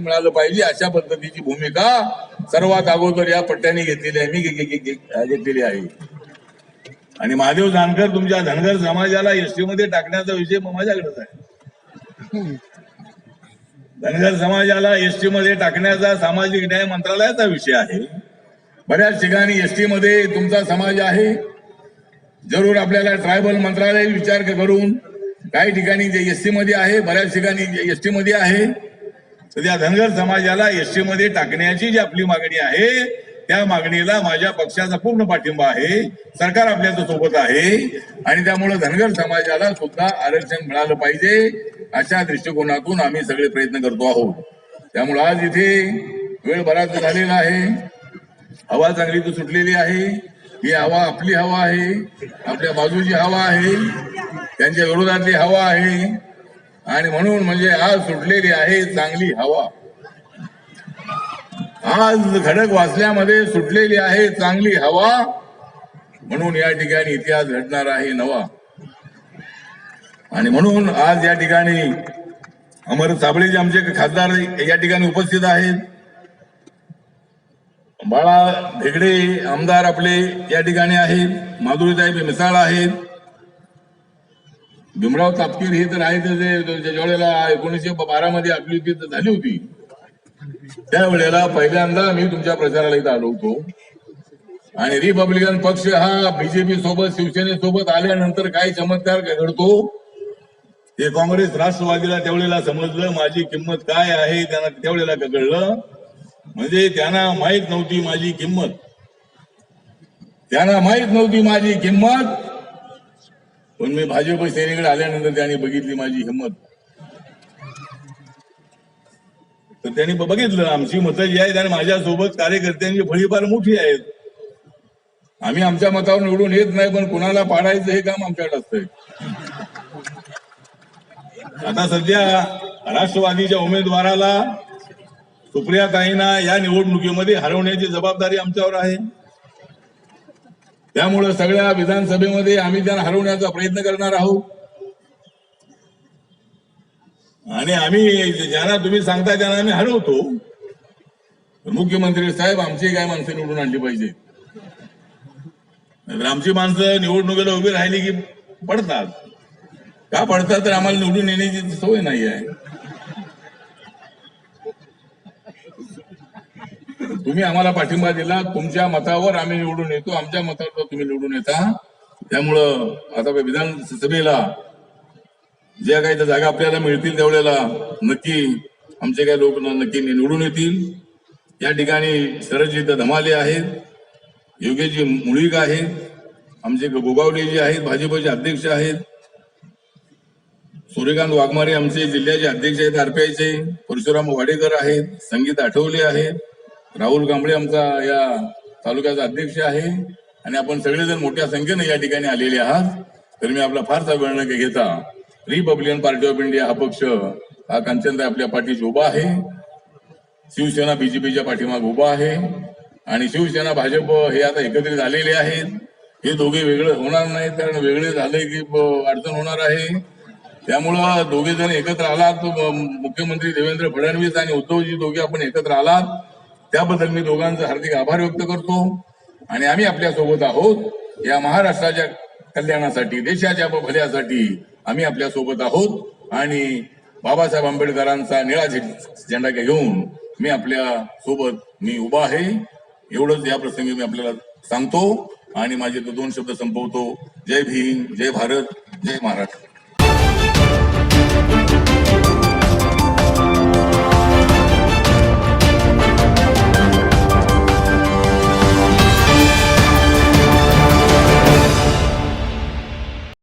मिळालं पाहिजे अशा पद्धतीची भूमिका सर्वात अगोदर या पट्ट्याने घेतलेली आहे. मी घेतलेली आहे. आणि महादेव जानकर तुमच्या धनगर समाजाला एसटी मध्ये टाकण्याचा विषय माझ्याकडेच आहे. धनगर समाजाला एसटी मध्ये टाकण्याचा सामाजिक न्याय मंत्रालयाचा विषय आहे. बऱ्याच ठिकाणी एसटी मध्ये तुमचा समाज आहे. जरूर आपल्याला ट्रायबल मंत्रालय विचार करून काही ठिकाणी जे एसटी मध्ये आहे बऱ्याच ठिकाणी एसटी मध्ये आहे तर त्या धनगर समाजाला एसटी मध्ये टाकण्याची जी आपली मागणी आहे त्या मागणीला माझ्या पक्षाचा पूर्ण पाठिंबा आहे. सरकार आपल्याच्या सोबत आहे. आणि त्यामुळे धनगर समाजाला सुद्धा आरक्षण मिळालं पाहिजे अशा दृष्टिकोनातून आम्ही सगळे प्रयत्न करतो आहोत. त्यामुळे आज इथे वेळ बराच झालेला आहे. हवा चांगली तर सुटलेली आहे. ही हवा आपली हवा आहे. आपल्या बाजूची हवा आहे. त्यांच्या विरोधातली हवा आहे. आणि म्हणून म्हणजे आज सुटलेली आहे चांगली हवा. आज घडक वाचल्यामध्ये सुटलेली आहे चांगली हवा. म्हणून या ठिकाणी इतिहास घडणार आहे नवा. आणि म्हणून आज या ठिकाणी अमर साबळे जे आमचे खासदार या ठिकाणी उपस्थित आहेत. बाळा भेगडे आमदार आपले या ठिकाणी आहेत. माधुरीताई मिसाळ आहेत. भीमराव तापकीर हे तर आहेत ज्या वेळेला एकोणीसशे बारा मध्ये आपली युती झाली होती. त्यावेळेला पहिल्यांदा मी तुमच्या प्रचाराला इथं आलो होतो. आणि रिपब्लिकन पक्ष हा बीजेपी सोबत शिवसेनेसोबत आल्यानंतर काय चमत्कार घडतो? हे काँग्रेस राष्ट्रवादीला त्यावेळेला समजलं माझी किंमत काय आहे त्यांना त्यावेळेला कळलं? म्हणजे त्यांना माहीत नव्हती माझी किंमत. त्यांना माहीत नव्हती माझी किंमत. पण मी भाजप सेनेकडे आल्यानंतर त्यांनी बघितली माझी हिंमत तर त्यांनी ब- बघितलं आमची मतं जी आहेत आणि माझ्यासोबत कार्यकर्त्यांची फळी फार मोठी आहेत. आम्ही आमच्या मतावर निवडून येत नाही पण कुणाला पाडायचं हे काम आमच्याकडे असतंय. आता सध्या राष्ट्रवादीच्या उमेदवाराला सुप्रिया सुप्रियाताईंना या निवडणुकीमध्ये हरवण्याची जबाबदारी आमच्यावर आहे. त्यामुळे सगळ्या विधानसभेमध्ये आम्ही त्यांना हरवण्याचा प्रयत्न करणार आहोत. आणि आम्ही ज्यांना तुम्ही सांगता त्यांना आम्ही हरवतो. मुख्यमंत्री साहेब आमची काय माणसं निवडून आणली पाहिजे? आमची माणसं निवडणुकीला उभी राहिली की पडतात. का पडतात? तर आम्हाला निवडून येण्याची सवय नाही आहे. तुम्ही आम्हाला पाठिंबा दिला तुमच्या मतावर आम्ही निवडून येतो आमच्या मतावर तुम्ही निवडून येता. त्यामुळं आता विधानसभेला ज्या काही त्या जागा आपल्याला मिळतील त्यावेळेला नक्की आमचे काही लोक नक्की निवडून येतील. या ठिकाणी शरदजी धमाले आहेत योगेशजी मुळीक आहेत आमचे गोगावले जे आहेत भाजपचे अध्यक्ष आहेत. सूर्यकांत वाघमारे आमचे जिल्ह्याचे अध्यक्ष आहेत आरपीआयचे परशुराम वाडेकर आहेत संगीत आठवले आहेत. राहुल कांबळे आमचा या तालुक्याचा अध्यक्ष आहे आणि आपण सगळेजण मोठ्या संख्येने या ठिकाणी आलेले आहात. तर मी आपला फारसा वेळ न घेता रिपब्लिकन पार्टी ऑफ इंडिया हा पक्ष हा कांचनदा आपल्या पाठीशी उभा आहे. शिवसेना बीजेपीच्या पाठीमाग उभा आहे. आणि शिवसेना भाजप हे आता एकत्रित झालेले आहेत. हे दोघे वेगळे होणार नाहीत कारण वेगळे झाले की अडचण होणार आहे. त्यामुळं दोघे जण एकत्र आलात. मुख्यमंत्री देवेंद्र फडणवीस आणि उद्धवजी दोघे आपण एकत्र आलात. त्याबद्दल मी दोघांचा हार्दिक आभार व्यक्त करतो. आणि आम्ही आपल्यासोबत आहोत. या महाराष्ट्राच्या कल्याणासाठी देशाच्या भल्यासाठी आम्ही आपल्यासोबत आहोत. आणि बाबासाहेब आंबेडकरांचा निळा झेंडा घेऊन मी आपल्यासोबत मी उभा आहे. एवढंच या प्रसंगी मी आपल्याला सांगतो. आणि माझे तो दोन शब्द संपवतो. जय भीम जय भारत जय महाराष्ट्र.